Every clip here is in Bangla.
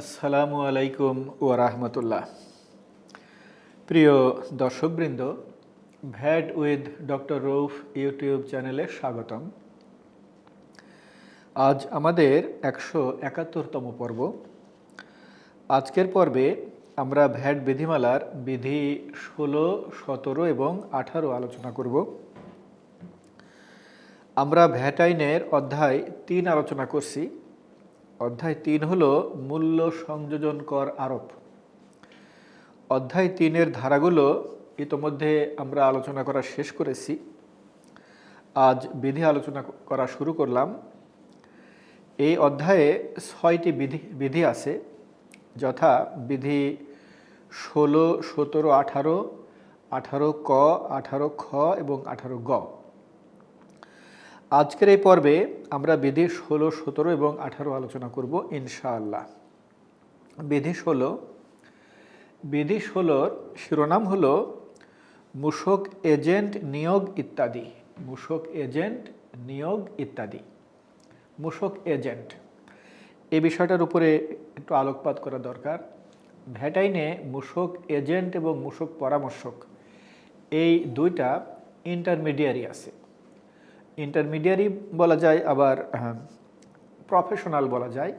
আসসালামু আলাইকুম ওয়া রাহমাতুল্লাহ। প্রিয় দর্শকবৃন্দ, VAT with doctor Rauf YouTube চ্যানেলে স্বাগতম। আজ আমাদের একশো একাত্তরতম পর্ব। আজকের পর্বে আমরা ভ্যাট বিধিমালার বিধি ষোলো, সতেরো এবং আঠারো আলোচনা করব। আমরা ভ্যাট আইনের অধ্যায় তিন আলোচনা করছি। অধ্যায় তিন হলো মূল্য সংযোজন কর আরোপ। অধ্যায় তিনের ধারাগুলো ইতোমধ্যে আমরা আলোচনা করা শেষ করেছি। আজ বিধি আলোচনা করা শুরু করলাম। এই অধ্যায়ে ছয়টি বিধি বিধি আছে, যথা বিধি ষোলো, সতেরো, আঠারো আঠারো ক, আঠারো খ এবং আঠারো গ। আজকের এই পর্বে আমরা বিধি ষোলো, সতেরো এবং আঠারো আলোচনা করব ইনশাআল্লাহ। বিধি ষোলো, বিধি ষোলোর শিরোনাম হলো মূসক এজেন্ট নিয়োগ ইত্যাদি মূসক এজেন্ট নিয়োগ ইত্যাদি মূসক এজেন্ট। এই বিষয়টার উপরে একটু আলোকপাত করা দরকার। ভ্যাট আইনে মূসক এজেন্ট এবং মূসক পরামর্শক, এই দুইটা ইন্টারমিডিয়ারি আছে। ইন্টারমিডিয়ারি বলা যায়, আবার প্রফেশনাল বলা যায়,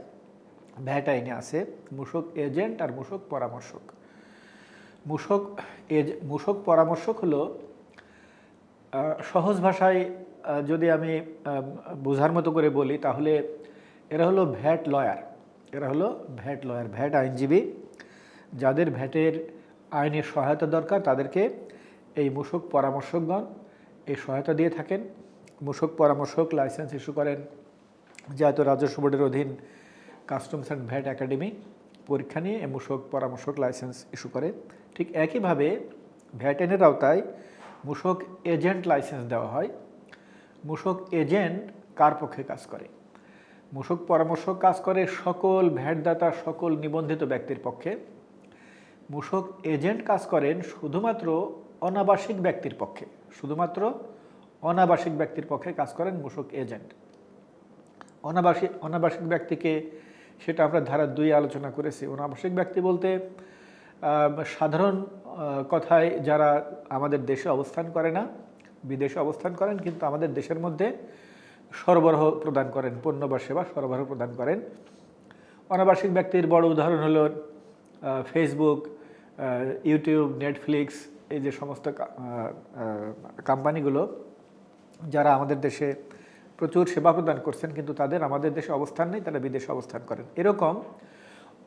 ভ্যাট আইনে আছে মূসক এজেন্ট আর মূসক পরামর্শক। মূসক এজ মূসক পরামর্শক হলো সহজ ভাষায় যদি আমি বোঝার মতো করে বলি, তাহলে এরা হলো ভ্যাট লয়ার। এরা হলো ভ্যাট লয়ার, ভ্যাট আইনজীবী, যাদের ভ্যাটের আইনের সহায়তা দরকার, তাদেরকে এই মূসক পরামর্শকগণ এই সহায়তা দিয়ে থাকেন। মূসক পরামর্শক লাইসেন্স ইস্যু করেন যেহেতু রাজস্ব বোর্ডের অধীন কাস্টমস অ্যান্ড ভ্যাট একাডেমি পরীক্ষা নিয়ে মূসক পরামর্শক লাইসেন্স ইস্যু করে। ঠিক একইভাবে ভ্যাট আইনের আওতায় মূসক এজেন্ট লাইসেন্স দেওয়া হয়। মূসক এজেন্ট কার পক্ষে কাজ করে? মূসক পরামর্শক কাজ করে সকল ভ্যাটদাতা, সকল নিবন্ধিত ব্যক্তির পক্ষে। মূসক এজেন্ট কাজ করেন শুধুমাত্র অনাবাসিক ব্যক্তির পক্ষে। শুধুমাত্র অনাবাসিক ব্যক্তির পক্ষে কাজ করেন মূসক এজেন্ট। অনাবাসিক অনাবাসিক ব্যক্তিকে সেটা আমরা ধারা দুই আলোচনা করেছি। অনাবাসিক ব্যক্তি বলতে সাধারণ কথায় যারা আমাদের দেশে অবস্থান করে না, বিদেশে অবস্থান করেন, কিন্তু আমাদের দেশের মধ্যে সরবরাহ প্রদান করেন, পণ্য বা সেবা সরবরাহ প্রদান করেন। অনাবাসিক ব্যক্তির বড় উদাহরণ হলো ফেসবুক ইউটিউব নেটফ্লিক্স এই যে সমস্ত কোম্পানিগুলো যারা আমাদের দেশে প্রচুর সেবা প্রদান করছেন, কিন্তু তাদের আমাদের দেশে অবস্থান নেই, তারা বিদেশে অবস্থান করেন। এরকম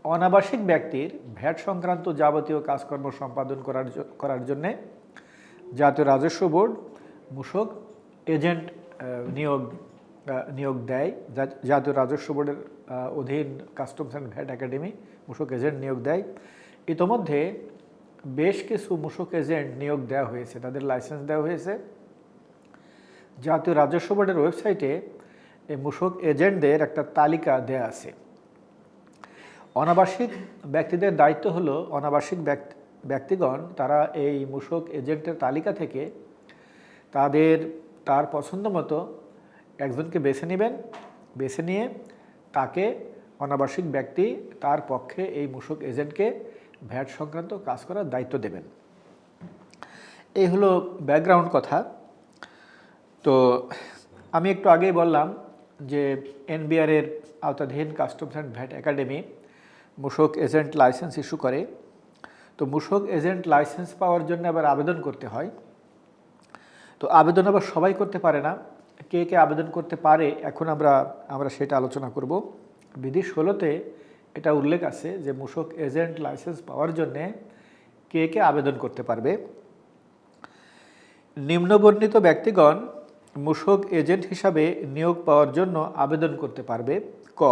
অনাবাসিক ব্যক্তির ভ্যাট সংক্রান্ত যাবতীয় কাজকর্ম সম্পাদন করার করার জন্যে জাতীয় রাজস্ব বোর্ড, মূসক, এজেন্ট নিয়োগ নিয়োগ দেয়। জাতীয় রাজস্ব বোর্ডের অধীন কাস্টমস অ্যান্ড ভ্যাট একাডেমি, মূসক এজেন্ট নিয়োগ দেয়। ইতোমধ্যে বেশ কিছু মূসক এজেন্ট নিয়োগ দেওয়া হয়েছে, তাদের লাইসেন্স দেওয়া হয়েছে। জাতীয় রাজস্ব বোর্ডের ওয়েবসাইটে এই মূসক এজেন্টদের একটা তালিকা দেয়া আছে। অনাবাসিক ব্যক্তিদের দায়িত্ব হলো অনাবাসিক ব্যক্তি, ব্যক্তিগণ তারা এই মূসক এজেন্টের তালিকা থেকে তাদের, তার পছন্দ মতো একজনকে বেছে নেবেন, বেছে নিয়ে তাকে অনাবাসিক ব্যক্তি তার পক্ষে এই মূসক এজেন্টকে ভ্যাট সংক্রান্ত কাজ করার দায়িত্ব দেবেন। এই হলো ব্যাকগ্রাউন্ড কথা। তো আমি একটু আগেই বললাম যে এনবিআর এর আওতাধীন কাস্টমস অ্যান্ড ভ্যাট একাডেমি মূসক এজেন্ট লাইসেন্স ইস্যু করে। তো মূসক এজেন্ট লাইসেন্স পাওয়ার জন্য আবার আবেদন করতে হয়। তো আবেদন আবার সবাই করতে পারে না। কে কে আবেদন করতে পারে এখন আমরা আমরা সেটা আলোচনা করব। বিধি ষোলোতে এটা উল্লেখ আছে যে মূসক এজেন্ট লাইসেন্স পাওয়ার জন্যে কে কে আবেদন করতে পারবে। নিম্নবর্ণিত ব্যক্তিগণ মূসক এজেন্ট হিসাবে নিয়োগ পাওয়ার জন্য আবেদন করতে পারবে। ক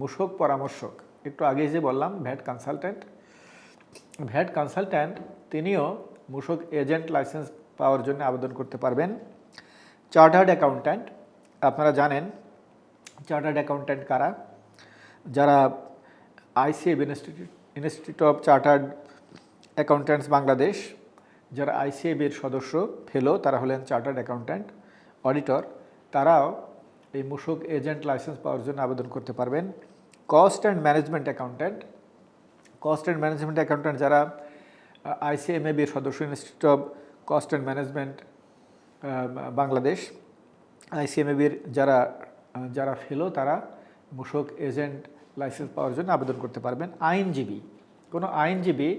মূসক পরামর্শক। একটু আগে যে বললাম, ভ্যাট কনসালট্যান্ট ভ্যাট কনসালট্যান্ট তিনিও মূসক এজেন্ট লাইসেন্স পাওয়ার জন্য আবেদন করতে পারবেন। চার্টার্ড অ্যাকাউন্ট্যান্ট, আপনারা জানেন, চার্টার্ড অ্যাকাউন্ট্যান্ট কারা? যারা ICAB institute institute of chartered accountants Bangladesh, যারা আইসিএবির সদস্য, ফেলো, তারা হলেন চার্টার্ড অ্যাকাউন্ট্যান্ট। অডিটর, তারাও এই মূসক এজেন্ট লাইসেন্স পাওয়ার জন্য আবেদন করতে পারবেন। Cost and management accountant. Cost and management accountant যারা আইসিএমএবির সদস্য institute of cost and management Bangladesh. আইসিএমএবির যারা যারা ফেলো, তারা মূসক এজেন্ট লাইসেন্স পাওয়ার জন্য আবেদন করতে পারবেন। আইনজীবী, কোনো আইনজীবী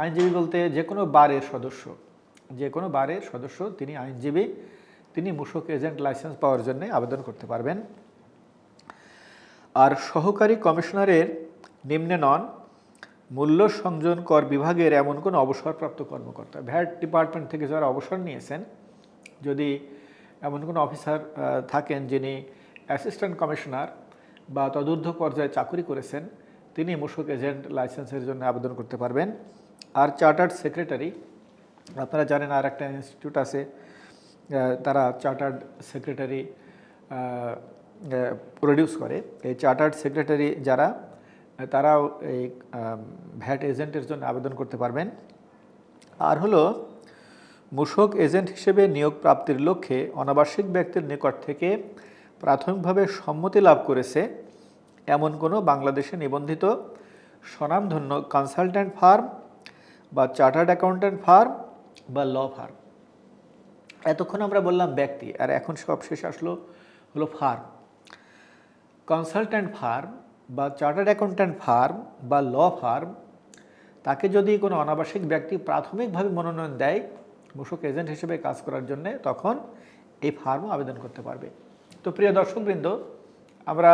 আইনজীবী বলতে যে কোনো বারের সদস্য, যে কোনো বারের সদস্য, তিনি আইনজীবী তিনি মূসক এজেন্ট লাইসেন্স পাওয়ার জন্য আবেদন করতে পারবেন। আর সহকারী কমিশনারের নিম্নে নন, মূল্য সংযোজন কর বিভাগের এমন কোনো অবসরপ্রাপ্ত কর্মকর্তা। ভ্যাট ডিপার্টমেন্ট থেকে যারা অবসর নিয়েছেন, যদি এমন কোনো অফিসার থাকেন যিনি অ্যাসিস্ট্যান্ট কমিশনার বা তদূর্ধ্ব পর্যায়ে চাকরি করেছেন, তিনি মূসক এজেন্ট লাইসেন্সের জন্য আবেদন করতে পারবেন। আর চার্টার্ড সেক্রেটারি, আপনারা জানেন আর একটা ইনস্টিটিউট আছে তারা চার্টার্ড সেক্রেটারি প্রডিউস করে। এই চার্টার্ড সেক্রেটারি যারা, তারাও এই ভ্যাট এজেন্টের জন্য আবেদন করতে পারবেন। আর হলো মূসক এজেন্ট হিসেবে নিয়োগ প্রাপ্তির লক্ষ্যে অনাবাসিক ব্যক্তির নিকট থেকে প্রাথমিকভাবে সম্মতি লাভ করেছে এমন কোনো বাংলাদেশে নিবন্ধিত স্বনামধন্য কনসালট্যান্ট ফার্ম বা চার্টার্ড অ্যাকাউন্ট্যান্ট ফার্ম বা ল ফার্ম এতক্ষণ আমরা বললাম ব্যক্তি, আর এখন সব শেষ আসলো হলো ফার্ম কনসালট্যান্ট ফার্ম বা চার্টার্ড অ্যাকাউন্ট্যান্ট ফার্ম বা ল ফার্ম তাকে যদি কোনো অনাবাসিক ব্যক্তি প্রাথমিকভাবে মনোনয়ন দেয়, মূসক এজেন্ট হিসেবে কাজ করার জন্য, তখন এই ফার্মও আবেদন করতে পারবে। তো প্রিয় দর্শকবৃন্দ, আমরা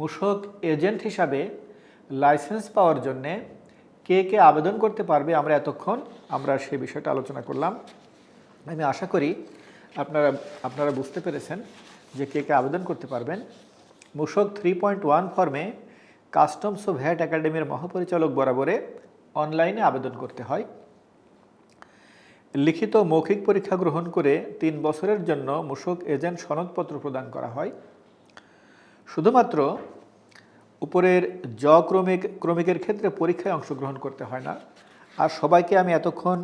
মূসক এজেন্ট হিসাবে লাইসেন্স পাওয়ার জন্যে কে কে আবেদন করতে পারবে আমরা এতক্ষণ আমরা সে বিষয়টা আলোচনা করলাম। আমি আশা করি আপনারা আপনারা বুঝতে পেরেছেন যে কে কে আবেদন করতে পারবেন। মূসক থ্রি পয়েন্ট ওয়ান ফর্মে কাস্টমস ও ভ্যাট একাডেমির মহাপরিচালক বরাবরে অনলাইনে আবেদন করতে হয়। লিখিত মৌখিক পরীক্ষা গ্রহণ করে তিন বছরের জন্য মূসক এজেন্ট সনদপত্র প্রদান করা হয়। শুধুমাত্র উপরের জ ক্রমিক, ক্রমিকের ক্ষেত্রে পরীক্ষায় অংশগ্রহণ করতে হয় না আর সবাইকে আমি এতক্ষণ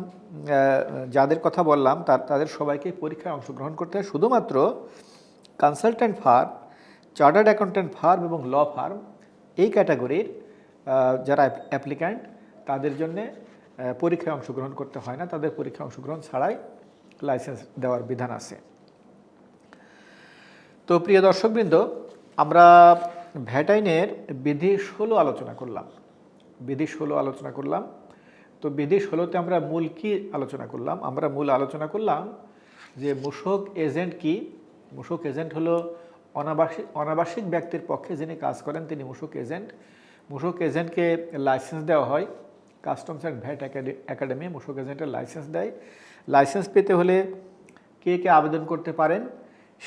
যাদের কথা বললাম, তার, তাদের সবাইকে পরীক্ষায় অংশগ্রহণ করতে হয়। শুধুমাত্র consultant firm chartered accountant firm এবং ল ফার্ম এই ক্যাটাগরির যারা অ্যাপ্লিক্যান্ট তাদের জন্যে পরীক্ষায় অংশগ্রহণ করতে হয় না। তাদের পরীক্ষায় অংশগ্রহণ ছাড়াই লাইসেন্স দেওয়ার বিধান আছে। তো প্রিয় দর্শকবৃন্দ, আমরা ভ্যাট আইনের বিধি ষোলো আলোচনা করলাম। বিধি ষোলো আলোচনা করলাম। তো বিধি ষোলোতে আমরা মূল কি আলোচনা করলাম? আমরা মূল আলোচনা করলাম যে মূসক এজেন্ট কি? মূসক এজেন্ট হলো অনাবাসিক অনাবাসিক ব্যক্তির পক্ষে যিনি কাজ করেন, তিনি মূসক এজেন্ট। মূসক এজেন্টকে লাইসেন্স দেওয়া হয়। কাস্টমস অ্যান্ড ভ্যাট একাডেমি মূসক এজেন্টের লাইসেন্স দেয়। লাইসেন্স পেতে হলে কে কে আবেদন করতে পারেন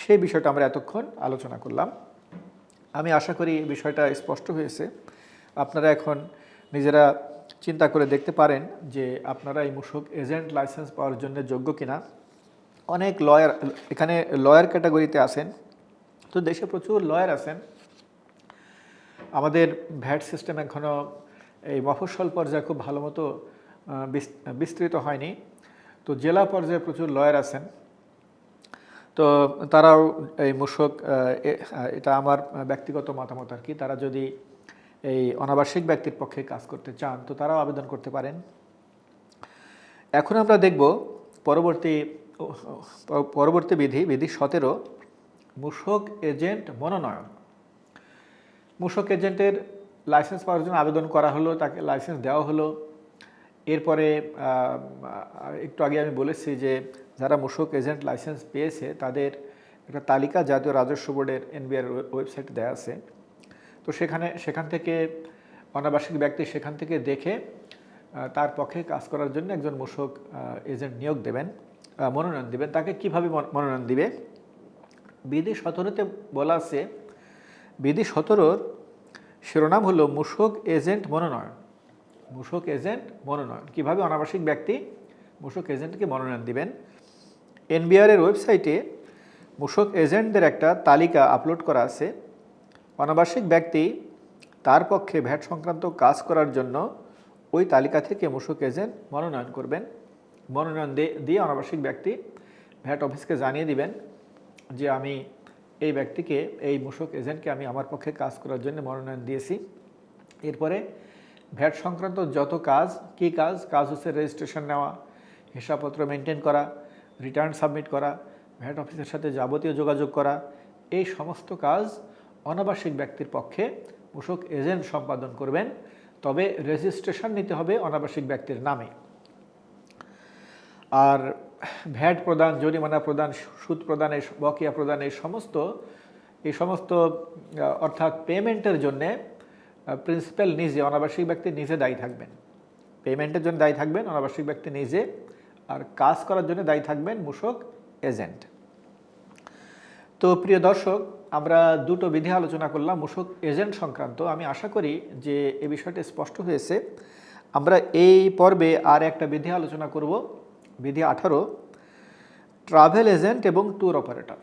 সেই বিষয়টা আমরা এতক্ষণ আলোচনা করলাম। আমি আশা করি এই বিষয়টা স্পষ্ট হয়েছে। আপনারা এখন নিজেরা চিন্তা করে দেখতে পারেন যে আপনারা এই মূসক এজেন্ট লাইসেন্স পাওয়ার জন্য যোগ্য কিনা। অনেক লয়ার, এখানে লয়ার ক্যাটাগরিতে আছেন। তো দেশে প্রচুর লয়ার আছেন। আমাদের ভ্যাট সিস্টেম এখনও এই মফস্বল পর্যায়ে খুব ভালো মতো বিস্তৃত হয়নি। তো জেলা পর্যায়ে প্রচুর লয়ার আছেন। তো তারাও এই মূসক এটা আমার ব্যক্তিগত মতামত আর কি। তারা যদি এই অনাবাসিক ব্যক্তির পক্ষে কাজ করতে চান, তো তারাও আবেদন করতে পারেন। এখন আমরা দেখব পরবর্তী পরবর্তী বিধি বিধি সতেরো মূসক এজেন্ট মনোনয়ন। মূসক এজেন্টের লাইসেন্স পাওয়ার জন্য আবেদন করা হলো, তাকে লাইসেন্স দেওয়া হলো। এরপরে একটু আগে আমি বলেছি যে যারা মূসক এজেন্ট লাইসেন্স পেয়েছে, তাদের একটা তালিকা জাতীয় রাজস্ব বোর্ডের এনবিআর ওয়েবসাইটে দেওয়া আছে। তো সেখানে, সেখান থেকে অনাবাসিক ব্যক্তি সেখান থেকে দেখে তার পক্ষে কাজ করার জন্য একজন মূসক এজেন্ট নিয়োগ দেবেন মনোনয়ন দেবেন। তাকে কীভাবে মন- মনোনয়ন দিবে? বিধি সতেরোতে বলা আছে, বিধি সতেরোর শিরোনাম হলো মূসক, এজেন্ট, মনোনয়ন। মূসক, এজেন্ট, মনোনয়ন। কীভাবে অনাবাসিক ব্যক্তি মূসক, এজেন্টকে মনোনয়ন দিবেন? এনবিআর এর ওয়েবসাইটে মূসক, এজেন্টদের একটা তালিকা আপলোড করা আছে। অনাবাসিক ব্যক্তি তার পক্ষে ভ্যাট সংক্রান্ত কাজ করার জন্য ওই তালিকা থেকে মূসক এজেন্ট মনোনয়ন করবেন। মনোনয়ন দিয়ে অনাবাসিক ব্যক্তি ভ্যাট অফিসকে জানিয়ে দিবেন যে আমি এই ব্যক্তিকে, এই মূসক এজেন্টকে আমি আমার পক্ষে কাজ করার জন্য মনোনয়ন দিয়েছি। এরপরে ভ্যাট সংক্রান্ত যত কাজ, কি কাজ কাজ হচ্ছে রেজিস্ট্রেশন নেওয়া, হিসাবপত্র মেনটেন করা, রিটার্ন সাবমিট করা, ভ্যাট অফিসের সাথে যাবতীয় যোগাযোগ করা, এই সমস্ত কাজ অনাবাসিক ব্যক্তির পক্ষে মূসক এজেন্ট সম্পাদন করবেন, তবে রেজিস্ট্রেশন নিতে হবে অনাবাসিক ব্যক্তির নামে। আর ভ্যাট প্রদান, জরিমানা প্রদান, সুদ প্রদানের বকেয়া প্রদান, এই সমস্ত এই সমস্ত অর্থাৎ পেমেন্টের জন্যে প্রিন্সিপাল নিজে, অনাবাসিক ব্যক্তি নিজে দায়ী থাকবেন। পেমেন্টের জন্য দায়ী থাকবেন, অনাবাসিক ব্যক্তি নিজে, আর কাজ করার জন্য দায়ী থাকবেন মূসক এজেন্ট। তো প্রিয় দর্শক, আমরা দুটো বিধি আলোচনা করলাম মূসক এজেন্ট সংক্রান্ত। আমি আশা করি যে এ বিষয়টি স্পষ্ট হয়েছে। আমরা এই পর্বে আর একটা বিধি আলোচনা করব, বিধি আঠারো, ট্রাভেল এজেন্ট এবং ট্যুর অপারেটর।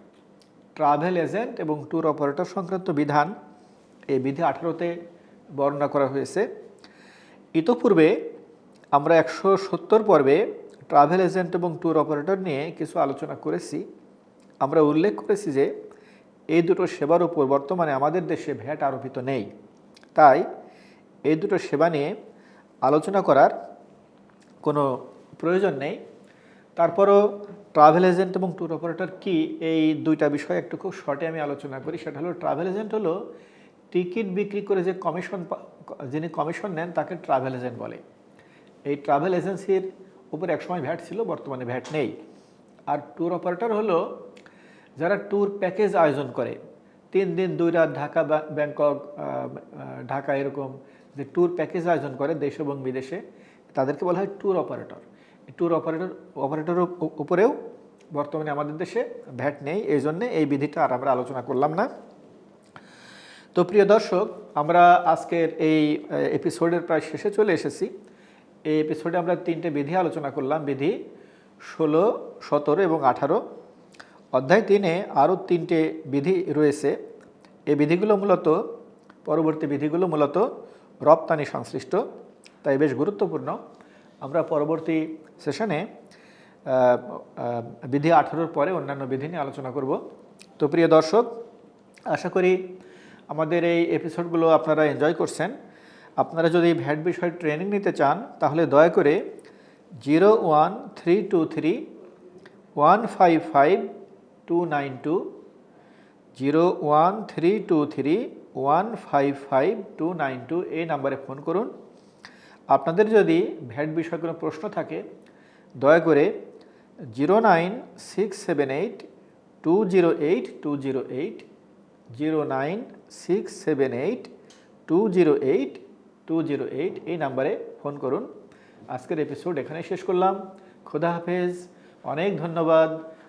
ট্রাভেল এজেন্ট এবং ট্যুর অপারেটর সংক্রান্ত বিধান এই বিধি আঠারোতে বর্ণনা করা হয়েছে। ইতোপূর্বে আমরা একশো সত্তর পর্বে ট্রাভেল এজেন্ট এবং ট্যুর অপারেটর নিয়ে কিছু আলোচনা করেছি। আমরা উল্লেখ করেছি যে এই দুটো সেবার উপর বর্তমানে আমাদের দেশে ভ্যাট আরোপিত নেই। তাই এই দুটো সেবা নিয়ে আলোচনা করার কোনো প্রয়োজন নেই। তারপরও ট্রাভেল এজেন্ট এবং ট্যুর অপারেটর কি এই দুইটা বিষয় একটু খুব শর্টে আমি আলোচনা করি, সেটা হলো ট্রাভেল এজেন্ট হলো টিকিট বিক্রি করে যে কমিশন যিনি কমিশন নেন তাকে ট্রাভেল এজেন্ট বলে। এই ট্রাভেল এজেন্সির উপর একসময় ভ্যাট ছিল, বর্তমানে ভ্যাট নেই। আর ট্যুর অপারেটর হলো যারা ট্যুর প্যাকেজ আয়োজন করে, তিন দিন, দুই রাত ঢাকা ব্যাংকক ঢাকা এরকম যে ট্যুর প্যাকেজ আয়োজন করে দেশ এবং বিদেশে, তাদেরকে বলা হয় ট্যুর অপারেটর ট্যুর অপারেটর অপারেটরের উপরেও বর্তমানে আমাদের দেশে ভ্যাট নেই, এই জন্যে এই বিধিটা আর আমরা আলোচনা করলাম না। তো প্রিয় দর্শক, আমরা আজকের এই এপিসোডের প্রায় শেষে চলে এসেছি। এই এপিসোডে আমরা তিনটে বিধি আলোচনা করলাম। বিধি ষোলো, সতেরো এবং আঠারো। অধ্যায় তিনে আরও তিনটে বিধি রয়েছে। এই বিধিগুলো মূলত, পরবর্তী বিধিগুলো মূলত রপ্তানি সংশ্লিষ্ট, তাই বেশ গুরুত্বপূর্ণ। আমরা পরবর্তী সেশনে বিধি আঠারোর পরে অন্যান্য বিধি নিয়ে আলোচনা করব। তো প্রিয় দর্শক, আশা করি আমাদের এই এপিসোডগুলো আপনারা এনজয় করছেন। আপনারা যদি ভ্যাট বিষয়ে ট্রেনিং নিতে চান, তাহলে দয়া করে zero one three two three one five five two nine two zero one three two three one five five two nine two এই নাম্বারে ফোন করুন। আপনাদের যদি ভ্যাট বিষয়ে কোনো প্রশ্ন থাকে, দয়া করে zero nine six seven eight two zero eight two zero eight zero nine six seven eight two zero eight two zero eight এই নাম্বারে ফোন করুন। আজকের এপিসোড এখানে শেষ করলাম। খোদা হাফেজ। অনেক ধন্যবাদ।